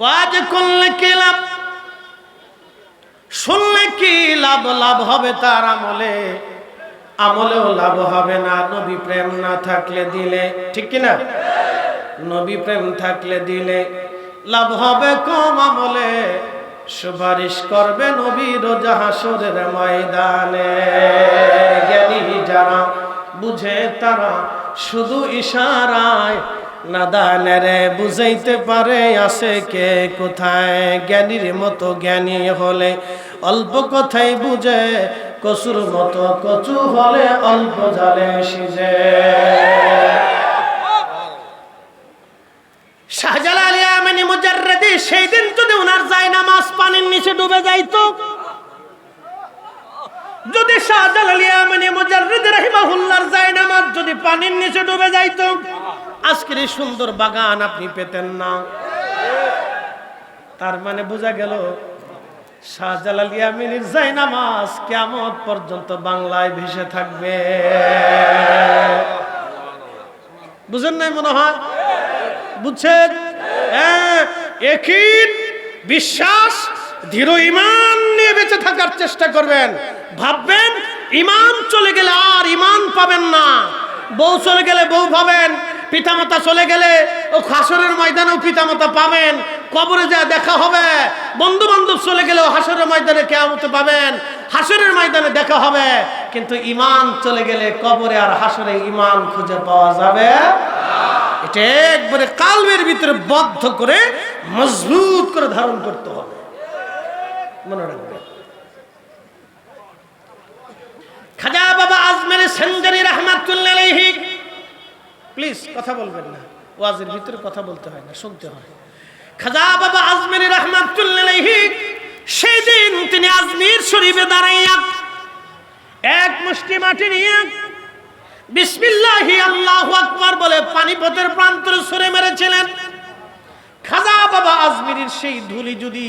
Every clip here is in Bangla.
ওয়াজ করলে কি লাভ? শুনলে কি লাভ? লাভ হবে তার আমলে। আমলেও লাভ হবে না। নবী প্রেম না থাকলে দিলে। ঠিক কি না নবী প্রেম থাকলে দিলে লাভ হবে কম আমলে। সুপারিশ করবে নবী রোজা হাসরের ময়দানে। জ্ঞানী যারা বুঝে তারা শুধু ইশারায় নাদানেরে বুঝাইতে পারে আসে কে কোথায়? জ্ঞানীর মতো জ্ঞানী হলে অল্প কথাই বুঝে, কচুর মতো কচু হলে অল্প জালে সিজে। শাহজালাল ইয়ামানি মুজাররদি সেই দিন যদি ওনার যায় নামাজ পানির নিচে ডুবে যাইতো। যদি শাহজালাল ইয়ামানি মুজাররদি রাহিমাহুল্লাহর যায় নামাজ যদি পানির নিচে ডুবে যাইতো। আজকের এই সুন্দর বাগান আপনি পেতেন না। তার মানে বোঝা গেল শাহজালাল ইয়ামিনীর যায় নামাজ কেমন পর্যন্ত বাংলায় ভেসে থাকবে। বুঝেন নাই মনে হয়? বুঝছেন? হ্যাঁ, একই বিশ্বাস দৃঢ় ইমান নিয়ে বেঁচে থাকার চেষ্টা করবেন। ভাববেন ইমান চলে গেলে আর ইমান পাবেন না। বউ চলে গেলে বউ পাবেন। পিতামাতা চলে গেলে ও হাসরের ময়দানেও পিতামাতা পাবেন। কবরে যা দেখা হবে বন্ধু বান্ধব চলে গেলেও হাসরের ময়দানে কেমতে পাবেন। হাসরের ময়দানে দেখা হবে, কিন্তু ইমান চলে গেলে কবরে আর হাসরে ইমান খুঁজে পাওয়া যাবে এটা একবারে কালবের ভিতরে বদ্ধ করে, মজবুত করে ধারণ করতে হবে। মনে রাখবে খাজা বাবা আজমের সেঞ্জারি রহমাতুল্লাহ প্লিজ কথা বলবেন না। ওয়াজের ভিতরে কথা বলতে হয় না, শুনতে হয়। খাজা বাবা আজমের রহমাতুল্লাহ সেই দিন তিনি আজমির শরীফে দাঁড়াইয়া এক মুষ্টি মাটি নিয়ে বিসমিল্লাহি আল্লাহু আকবার বলে পানিপথের প্রান্তরে সরে মেরেছিলেন। খাজা বাবা আজমিরের সেই ধুলি যদি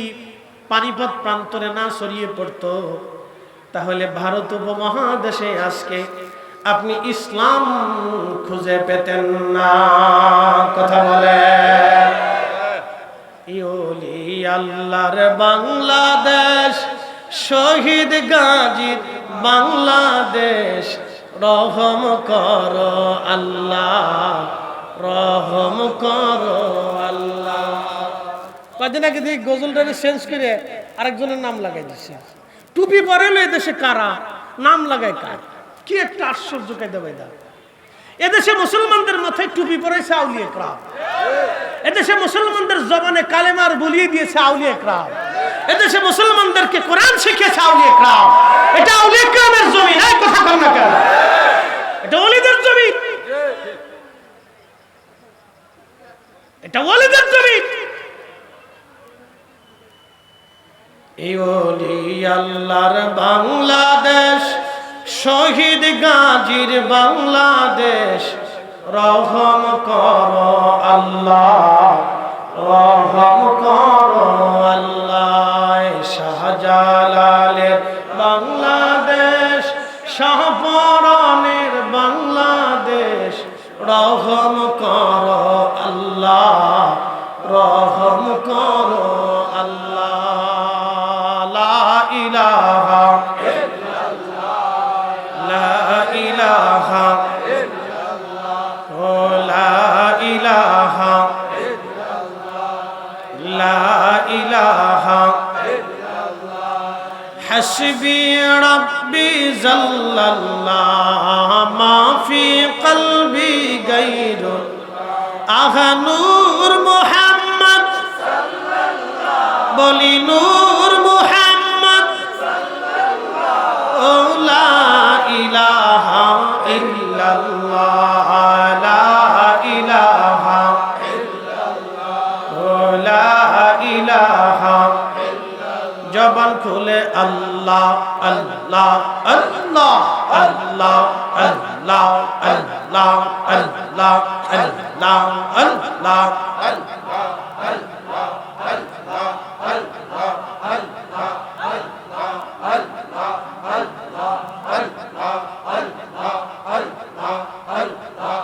পানিপথ প্রান্তরে না ছড়িয়ে পড়তো, তাহলে ভারত উপমহাদেশে আজকে আপনি ইসলাম খুঁজে পেতেন না, কথা বলে ইউলি আল্লাহর বাংলাদেশ, শহীদ গাজীর বাংলাদেশ, রহম কর আল্লাহ, রহম কর আল্লাহ। কদিন আগে দেখি গজলটারে চেঞ্জ করে আরেকজনের নাম লাগাই দিচ্ছে টুপি পরে এলো এদেশে কারা? নাম লাগায় কার? কি একটা আশ্চর্য কায়দা বাইদা এদেশে মুসলমানদের মাথায় টুপি পরেছে আউলিয়ে ক্রাম এদেশে মুসলমানদের জবানে কালেমার বলিয়ে দিয়েছে আউলিয়ে ক্রাম এদেশে মুসলমানদেরকে কোরআন শিখিয়েছে আউলিয়ে ক্রাম এটা আউলিয়ে জমি, এই কথা না কেন? এটা ওলিদের জমি। এটা ওলিদের জমি। এই আল্লাহর বাংলাদেশ। শহীদ গাজীর বাংলাদেশ, রহম কর আল্লাহ, রহম কর আল্লাহ শাহজালালের বাংলাদেশ শাহপরণের বাংলাদেশ, রহম কর জাল্লাল্লাহ মাফি কলবি গৈর আহা নূর মোহাম্মদ বলি নূর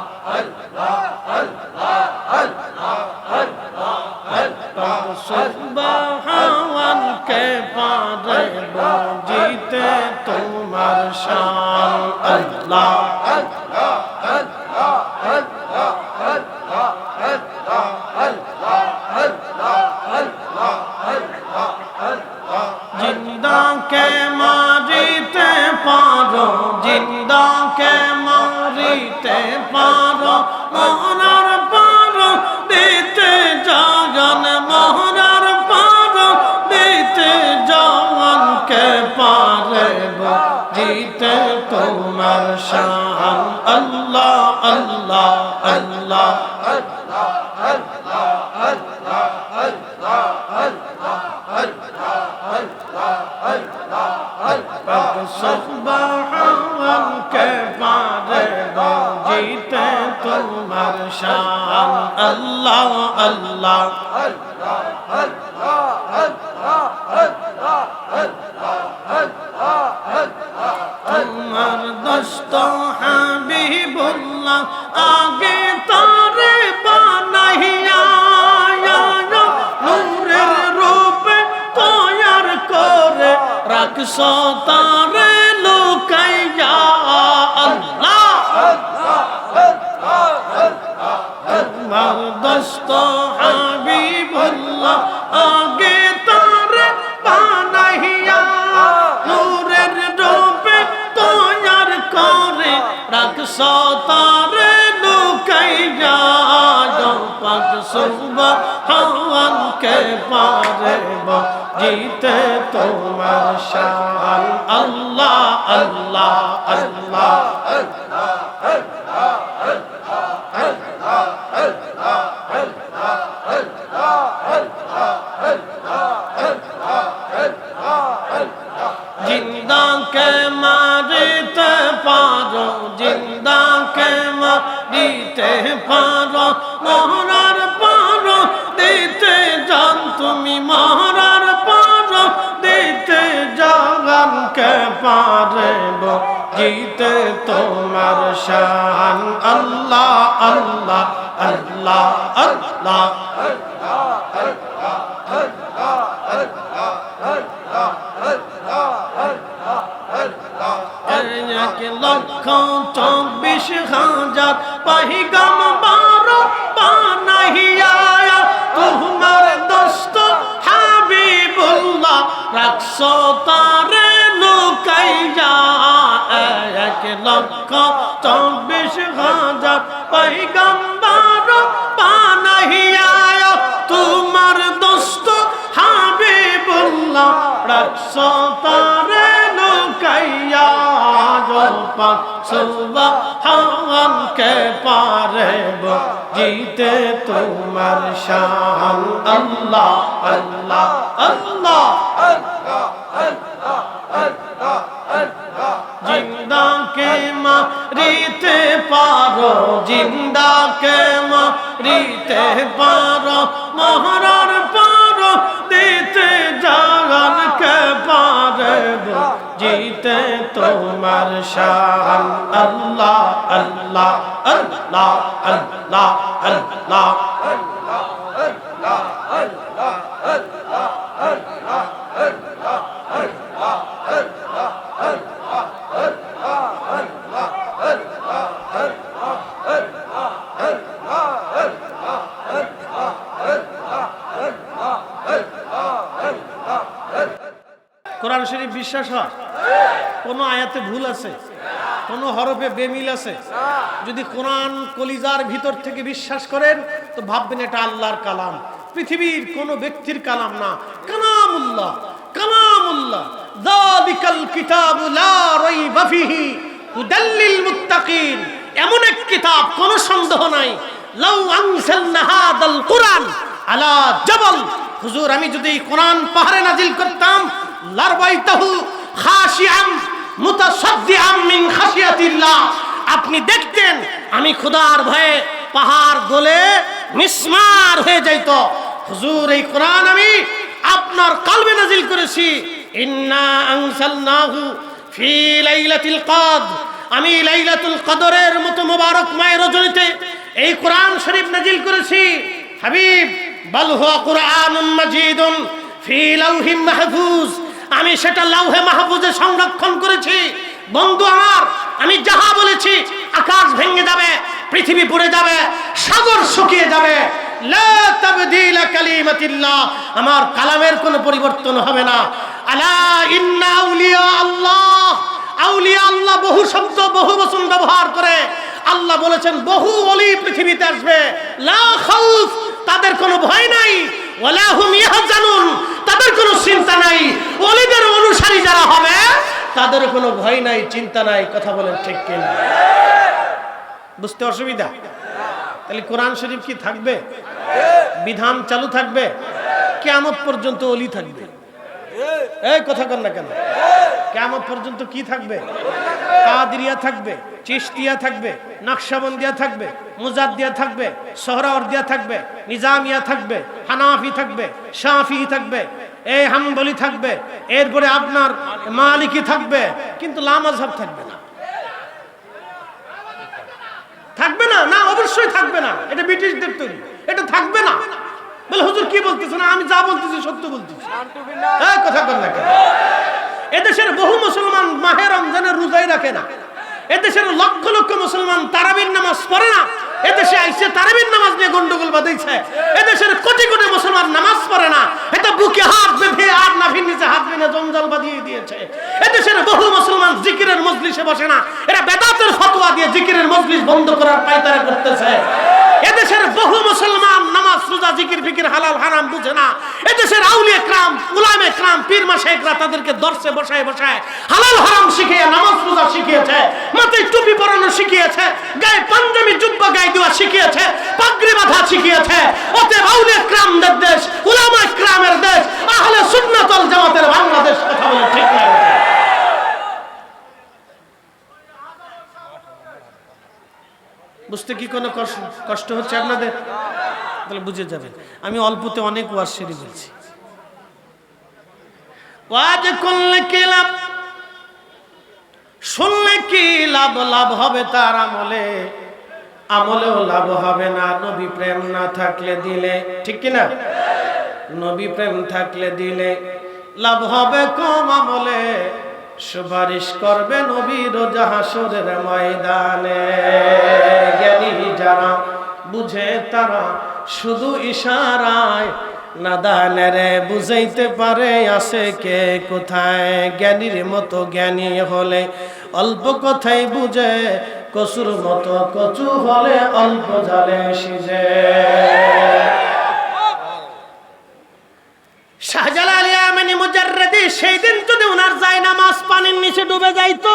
अल्लाह রাখছ তারে লুকাইয়া পাক কে পারে জিতে তোমার শান। আল্লাহ আল্লাহ আল্লাহ জিন্দাকে মারিতে পারো মহরার পারো দিতে জান তুমি মহরার পারো দিতে জাগানকে পারেব জিতে তোমার শান আল্লাহ আল্লাহ আল্লাহ আল্লাহ লক্ষ চব্বিশ হাজার পাহিগাম বারো বানাহিয়া তোমার দোস্ত হাবিবুল্লাহ রাখছ তারে লুকাইয়া এক লক্ষ চব্বিশ হাজার পাহিগাম বারো বানাহিয়া তোমার দোস্ত হাবিবুল্লাহ রাখছ তারে পাক সুবহানকে পারেব জিতে তোমার শান? আল্লাহ আল্লাহ আল্লাহ, জিন্দাকে মারিতে পারো, জিন্দাকে মারিতে পারো মহরার তোমার শান। আল্লাহ আল্লাহ আল্লাহ আল্লাহ আল্লাহ কোরআন শরীফ বিশ্বাস হয়? কোন আয়াতে ভুল আছে? কোন হরফে বেমিল আছে? যদি কোরআন কলিজার ভিতর থেকে বিশ্বাস করেন, তো ভাববেন এটা আল্লাহর কালাম। পৃথিবীর কোন ব্যক্তির কালাম না। কালামুল্লাহ কালামুল্লাহ। যালিকাল কিতাবু লা রাইবা ফিহি। হুদাল্লিল মুত্তাকিন। এমন এক কিতাব, কোনো সন্দেহ নাই। লাউ আনজালনা হাদাল কুরআন। আলা জাবাল। হুজুর, আমি যদি এই কোরআন পাহাড়ে নাজিল করতাম লারবাইতাহু খাশিআম মুতাসাদ্দিআম মিন খাশিয়াতিল্লাহ। আপনি দেখতেন, আমি খোদার ভয়ে পাহাড় গলে মিসমার হয়ে যাইত। হুজুর, এই কোরআন আমি আপনার কালবে নাজিল করেছি। ইন্না আনসালনাহু ফি লাইলাতিল কদর। আমি লাইলাতুল কদরের মতো মোবারক মায়ের রজনীতে এই কোরআন শরীফ নাজিল করেছি। হাবিব, বাল হুয়া কুরআনুম মাজিদুন ফি লাউহিম মাহফুজ। আমি সেটা লাউহে মাহফুজে সংরক্ষণ করেছি। বন্ধু আমার, আমি যাহা বলেছি, আকাশ ভেঙে যাবে, পৃথিবী পড়ে যাবে, সাগর শুকিয়ে যাবে। আমার কালামের কোনো পরিবর্তন হবে না। আলা আল্লাহ, আউলিয়া আল্লাহ বহু শব্দ, বহু বচন ব্যবহার করে। আল্লাহ বলেছেন, বহু অলি পৃথিবীতে আসবে। লা তাদের কোনো ভয় নাই। তাদের কোনো চিন্তা নাই। অলিদের অনুসারী যারা হবে, তাদের কোনো ভয় নাই, চিন্তা নাই, কথা বলেন ঠিক কিনা? বুঝতে অসুবিধা? তাহলে কোরআন শরীফ কি থাকবে? বিধান চালু থাকবে? কেমন পর্যন্ত অলি থাকবে? এই কথা কর না কেন? কেমন পর্যন্ত কি থাকবে? কাদিরিয়া থাকবে চিশতিয়া থাকবে নকশাবন্দিয়া থাকবে মুজাদ্দিয়া থাকবে সোহরাওয়ার্দিয়া থাকবে নিজামিয়া থাকবে হানাফি থাকবে শাফি থাকবে এই হাম্বলি থাকবে এরপরে আপনার মালিকি থাকবে কিন্তু লামাজহাব থাকবে না। থাকবে না? না অবশ্যই থাকবে না। এটা ব্রিটিশদের তৈরি। এটা থাকবে না। বলে হুজুর কি বলতেছে না আমি যা বলতেছি সত্য বলতেছি। এই কথা বল না এদেশের বহু মুসলমান মাহে রমজানের রোজাই রাখে না। এদেশের লক্ষ লক্ষ মুসলমান তারাবির নামাজ পড়ে না। এদেশে আইসে তারাবির নামাজ নিয়ে গন্ডগোল বাঁধাইছে। এদেশের কোটি কোটি মুসলমান নামাজ পড়ে না। এটা বুকে হাত বেঁধে আর নাভির নিচে হাত বেঁধে জঞ্জাল বাঁধিয়ে দিয়েছে। এদেশের বহু মুসলমান জিকিরের মজলিসে বসে না। এরা বেদাতের ফতোয়া দিয়ে জিকিরের মজলিস বন্ধ করার পায়তারা করতেছে। এদেশের বহু মুসলমান রোজা জিকির ফিকির হালাল হারাম বুঝে না। এদেশের আউলিয়া ক্রাম উলামে ক্রাম পীর মাসাইকরা তাদেরকে দর্শে বসায় বসায় হালাল হারাম শিখিয়ে, নামাজ রোজা শিখিয়েছে, মাথায় টুপি পরানো শিখিয়েছে, গায়ে পাঞ্জাবি জুব্বা গায়ে দেওয়া শিখিয়েছে, পাগড়ি বাঁধা শিখিয়েছে। অতএব আউলিয়া ক্রামদের দেশ, উলামা ক্রামের দেশ, আহলে সুন্নাতল জামাতের বাংলাদেশ কথা বলে ঠিক না বুঝতে কি কোনো কষ্ট হচ্ছে আপনাদের? তাহলে বুঝে যাবেন। আমি অল্পতে অনেক ওয়াজ সেরে বলছি। ওয়াজ করলে কি লাভ? শুনলে কি লাভ? লাভ হবে তার আমলে। আমলেও লাভ হবে না। নবী প্রেম না থাকলে দিলে। ঠিক কি না নবী প্রেম থাকলে দিলে লাভ হবে কম আমলে। সুপারিশ করবে নবীর জাহাসরের ময়দানে। জ্ঞানী যারা বুঝে তারা শুধু ইশারায় নাদানের বুঝাইতে পারে, আসে কে কোথায়? জ্ঞানীর মতো জ্ঞানী হলে অল্প কথাই বুঝে, কচুর মতো কচু হলে অল্প জালে সিজে। শাহজালাল ইয়ামানি মুজাররদি সেই দিন যদি ওনার যায় নামাজ পানির নিচে ডুবে যাইতো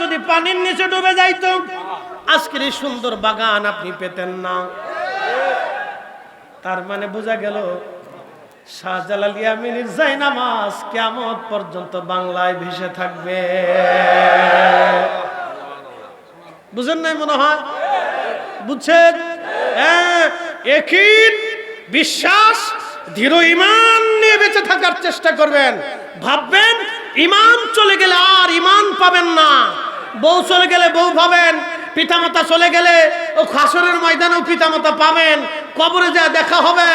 যদি পানির নিচে ডুবে যাইতো আজকের এই সুন্দর বাগান আপনি পেতেন না। তার মানে বোঝা গেল পর্যন্ত বাংলায় ভেসে থাকবে। বুঝেন নাই মনে হয়? বুঝছেন? হ্যাঁ, একই বিশ্বাস দৃঢ় ইমান নিয়ে বেঁচে থাকার চেষ্টা করবেন। ভাববেন ইমান চলে গেলে আর ইমান পাবেন না। বউ চলে গেলে বউ পাবেন, পিতামাতা চলে গেলে ও হাসরের ময়দানেও পিতামাতা পাবেন, কবরে যা দেখা হবে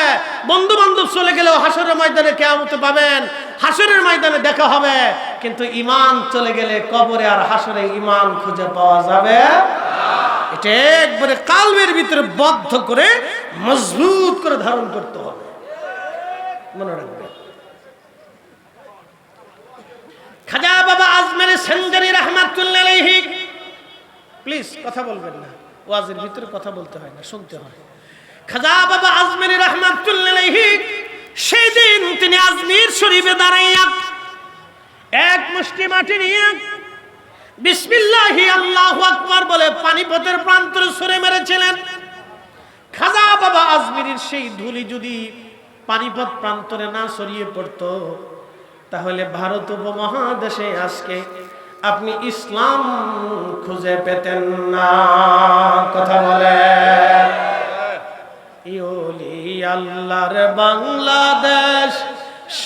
বন্ধু বান্ধব চলে গেলেও হাসরের ময়দানে কেমতে পাবেন, হাসরের ময়দানে দেখা হবে, কিন্তু ইমান চলে গেলে কবরে আর হাসরে ইমান খুঁজে পাওয়া যাবে এটা একবারে কালবের ভিতরে বদ্ধ করে, মজবুত করে ধারণ করতে হবে। মনে রাখবে খাজা বাবা আজমের সেন্দারি রহমাতুল্লাহ প্লিজ, কথা বলবেন না। ওয়াজের ভিতরে কথা বলতে হয় না, শুনতে হয়। খাজা বাবা আজমের রহমাতুল্লাহ সেই দিন তিনি আজমির শরীফে দাঁড়াইয়া এক মুষ্টি মাটি নিয়ে বিসমিল্লাহি আল্লাহু আকবার বলে পানিপথের প্রান্তরে সরে মেরেছিলেন। খাজা বাবা আজমিরের সেই ধুলি যদি পানিপথ প্রান্তরে না ছড়িয়ে পড়তো তাহলে ভারত উপমহাদেশে আজকে আপনি ইসলাম খুঁজে পেতেন না। কথা বলে। আল্লাহর বাংলাদেশ,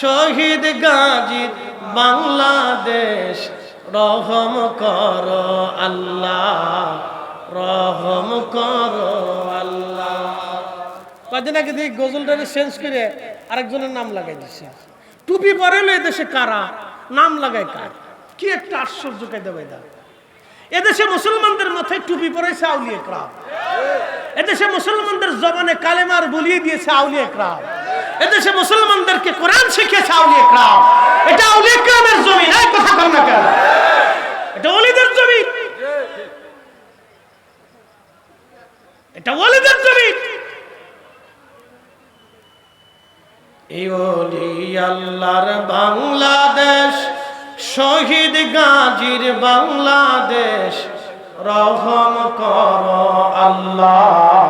শহীদ গাজীর বাংলাদেশ, রহম কর আল্লাহ, রহম করো আল্লাহ। কদিন আগে দিয়ে গজলটারে চেঞ্জ করে আরেকজনের নাম লাগাই দিছে। টুপি পরেলো এদেশে কারা? নাম লাগায় কার? কি একটা আশ্চর্য কায়দা বাইদা এদেশে মুসলমানদের মাথায় টুপি পরেছে আউলিয়া ক্রাম এদেশে মুসলমানদের জবানে কালেমার বলিয়ে দিয়েছে আউলিয়া ক্রাম এদেশে মুসলমানদেরকে কোরআন শিখিয়েছে আউলিয়া ক্রাম এটা ক্রামের জমি কথা না কেন? এটা জমি। এটা জমি এই ওলি আল্লাহর বাংলাদেশ, শহীদ গাজীর বাংলাদেশ, রহম কর আল্লাহ,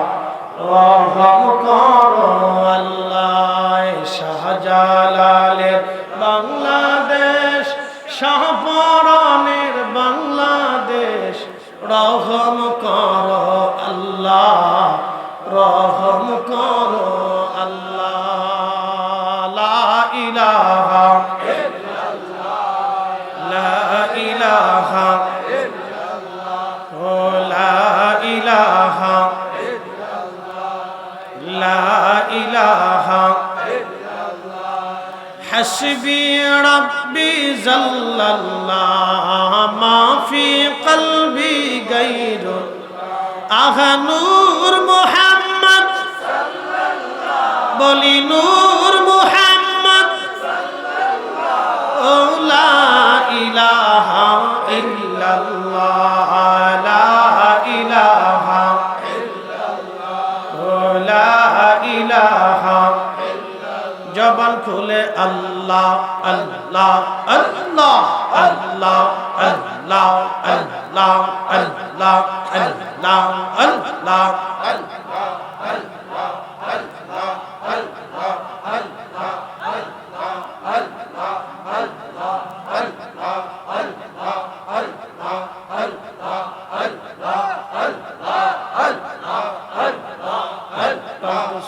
রহম কর আল্লাহ শাহজালালের বাংলাদেশ শাহপরণের বাংলাদেশ, রহম কর حسبي ربي زل الله ما في قلبي غير আহা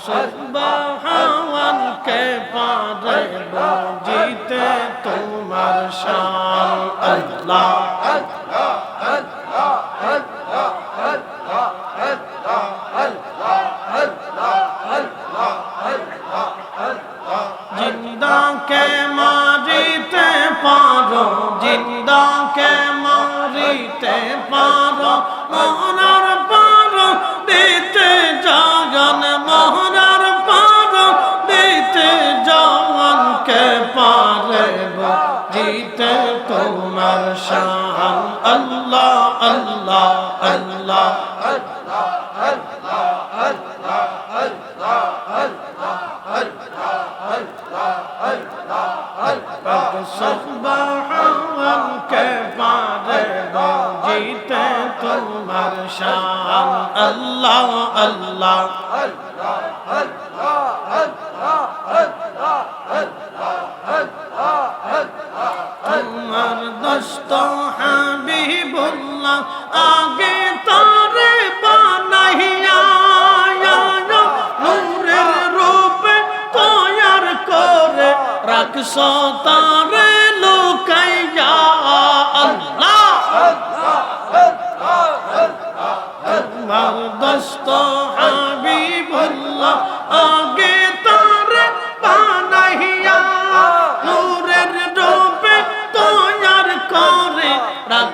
সদ্বাহাওয়ানকে পারে জিতে? তোমার শাহ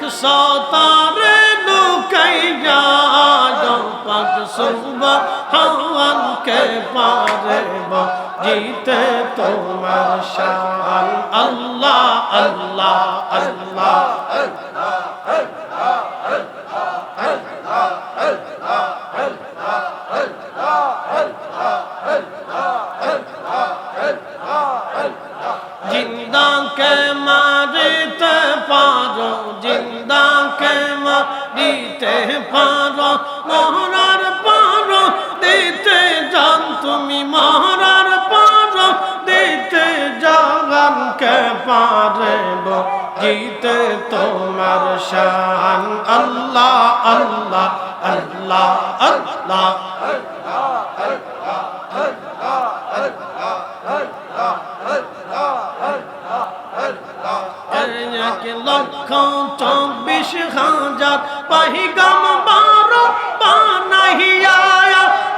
রাখছ তারে লুকাইয়া পাক সুবা হাওয়ান কে পারে জিতে তোমার শান আল্লাহ আল্লাহ আল্লাহ। তোমার শান। আল্লাহ আল্লাহ আল্লাহ আল্লাহ। লক্ষ চব্বিশ হাজার পাহিগাম বারো পানাহিয়া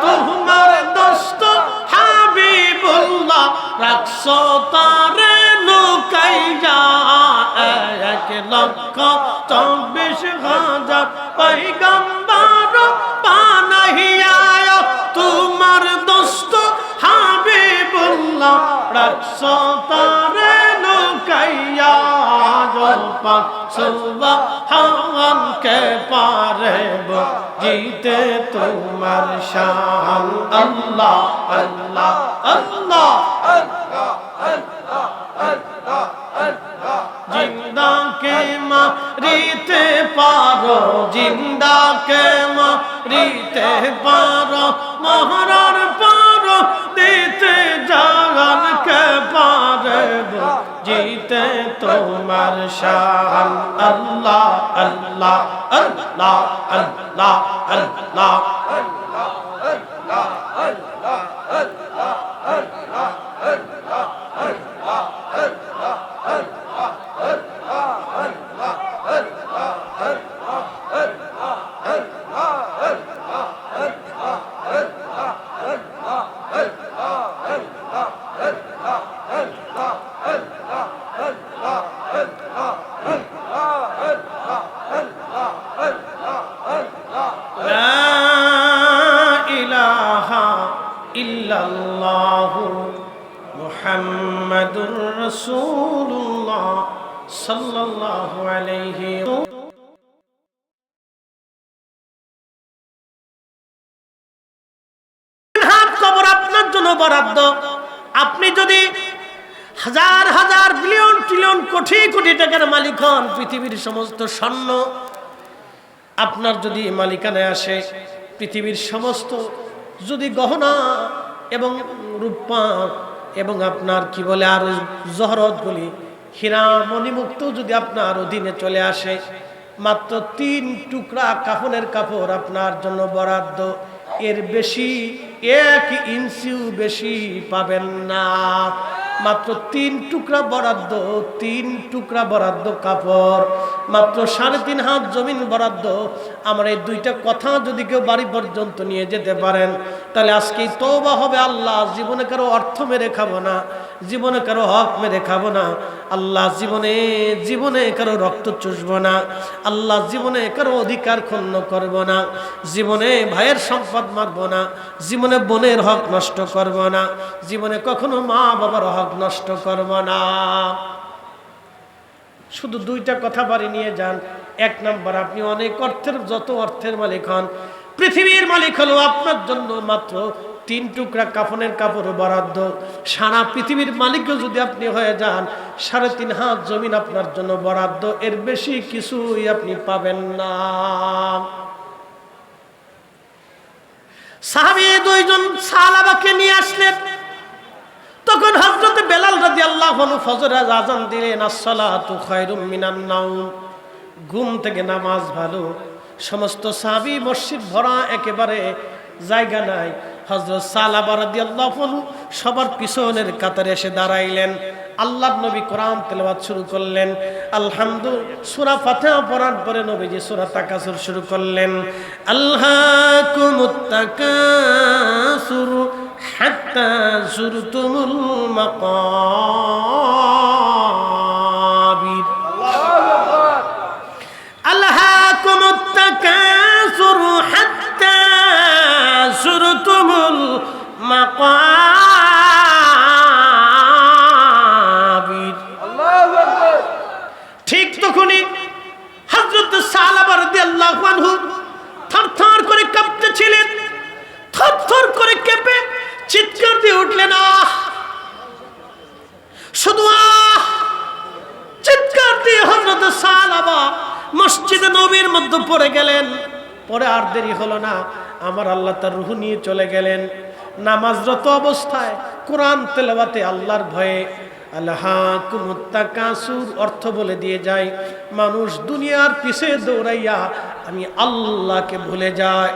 তোমার দোস্ত হাবিবুল্লাহ রাখছ তা এক লক্ষ চব্বিশ হাজার পৈগম্বর পানাহিয়া তোমার দোস্ত হাবিবুল্লাহ রাখছো তারে লুকাইয়া জলপান সুবহান কে পারে জিতে তোমার শান। আল্লাহ আল্লাহ আল্লাহ জিন্দা মারিতে পারো জিন্দা কে মারিতে পারো মহারার পারো, দিতে জাগান কে পারে জিতে তোমার শান। আল্লাহ আল্লাহ আল্লাহ আল্লাহ আল্লাহ لا পৃথিবীর সমস্ত স্বর্ণ আপনার যদি মালিকানায় আসে, পৃথিবীর সমস্ত যদি গহনা এবং রূপা এবং আপনার কি বলে আর জহরতগুলি হীরা মণিমুক্ত যদি আপনার অধীনে চলে আসে, মাত্র তিন টুকরা কাফনের কাপড় আপনার জন্য বরাদ্দ, এর বেশি, এক ইঞ্চিও বেশি পাবেন না। মাত্র তিন টুকরা বরাদ্দ তিন টুকরা বরাদ্দ কাপড় মাত্র সাড়ে তিন হাত জমিন বরাদ্দ আমার এই দুইটা কথা যদি কেউ বাড়ি পর্যন্ত নিয়ে যেতে পারেন, তাহলে আজকেই তৌবা হবে আল্লাহ। জীবনে কারও অর্থ মেরে খাব না, জীবনে কারও হক মেরে খাব না। আল্লাহ জীবনে জীবনে কারও রক্ত চুষব না। আল্লাহ জীবনে কারও অধিকার ক্ষুণ্ণ করব না। জীবনে ভাইয়ের সম্পদ মারব না। জীবনে বোনের হক নষ্ট করব না। জীবনে কখনো মা বাবার হক নষ্ট করব না। শুধু দুইটা কথা বাড়ি নিয়ে যান। এক নম্বর, আপনি অনেক অর্থের, যত অর্থের মালিক হন, পৃথিবীর মালিক হলো আপনার জন্য মাত্র তিন টুকরা কাফনের কাপড় বরাদ্দ। সারা পৃথিবীর মালিকও যদি আপনি হয়ে যান, সাড়ে তিন হাত জমিন আপনার জন্য বরাদ্দ। এর বেশি কিছুই আপনি পাবেন না। সাহাবি দুইজন সালাবাকে নিয়ে আসলেন। তখন হজরত বেলাল রাজি আল্লাহ ফজরের আজান দিলেন, আসসালাতু খায়রুম মিনান নাউম ঘুম থেকে নামাজ ভালো, সমস্ত সাহাবি মসজিদ ভরা একেবারে জায়গা নাই। হজরত সালাবা রাদি সবার পিছনের কাতারে এসে দাঁড়াইলেন। আল্লাহ নবী কোরআন তেলাওয়াত শুরু করলেন। আলহামদু সূরা ফাতিহা পড়ার পরে নবীজি সূরা তাকাসুর শুরু করলেন। আল্লাহ কুমুত্তাকাসুর হাত্তা জুরতুমুল মাকাবির মাকাবির ঠিক তখনই হজরত সালাবার থরথর করে কাঁপতে ছিলেন থরথর করে কেঁপে চিৎকার দিয়ে উঠলেন আহ! শুধু আহ! চিৎকার দিয়ে হজরত সালাবা মসজিদে নবীর মধ্যে পড়ে গেলেন। পরে আর দেরি হলো না আমার আল্লাহ তার রুহু নিয়ে চলে গেলেন। নামাজরত অবস্থায় কোরআন তেলাবাতে আল্লাহর ভয়ে আল্লাহ কুমুত্তাকাসুর অর্থ বলে দিয়ে যায়, মানুষ দুনিয়ার পিছে দৌড়াইয়া আমি আল্লাহকে ভুলে যায়,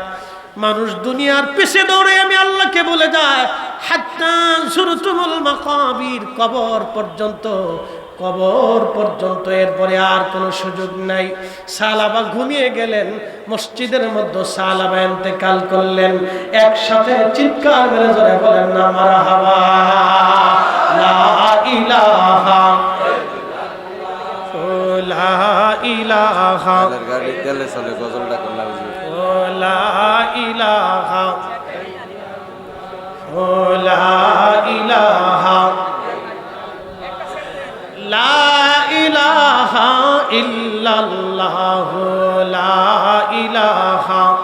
মানুষ দুনিয়ার পিছে দৌড়ে আমি আল্লাহকে বলে যায়, হাত্তা সুরতুমুল মাকাবির কবর পর্যন্ত কবর পর্যন্ত এরপরে আর কোনো সুযোগ নাই। সালাবা ঘুমিয়ে গেলেন মসজিদের মধ্যে সালাবা এতেকাল করলেন। একসাথে চিৎকার মেরে জোরে বলেন না মারা হাওয়া ইলাহা লা ইলাহা তেলের চলে গজলটা করলাম ও লা ইলাহা ও লা ইলাহা ইল্লাল্লাহ লা ইলাহা।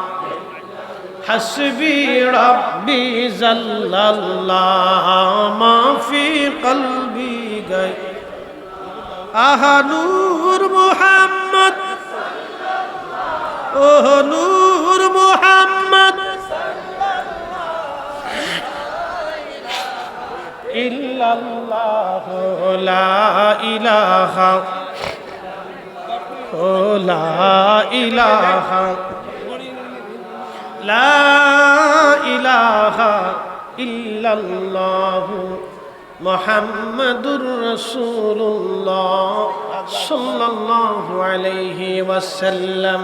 হাসবি রব্বি জাল্লাল্লাহ, মা ফি কলবি গাই। আহা নূর মুহাম্মদ। ওহ নূর মুহাম্মদ। ইল্লাল্লাহ লা ইলাহা। লা ইলাহা লা ইলাহা ইল্লাল্লাহ মুহাম্মাদুর রাসূলুল্লাহ সাল্লাল্লাহু আলাইহি ওয়াসাল্লাম।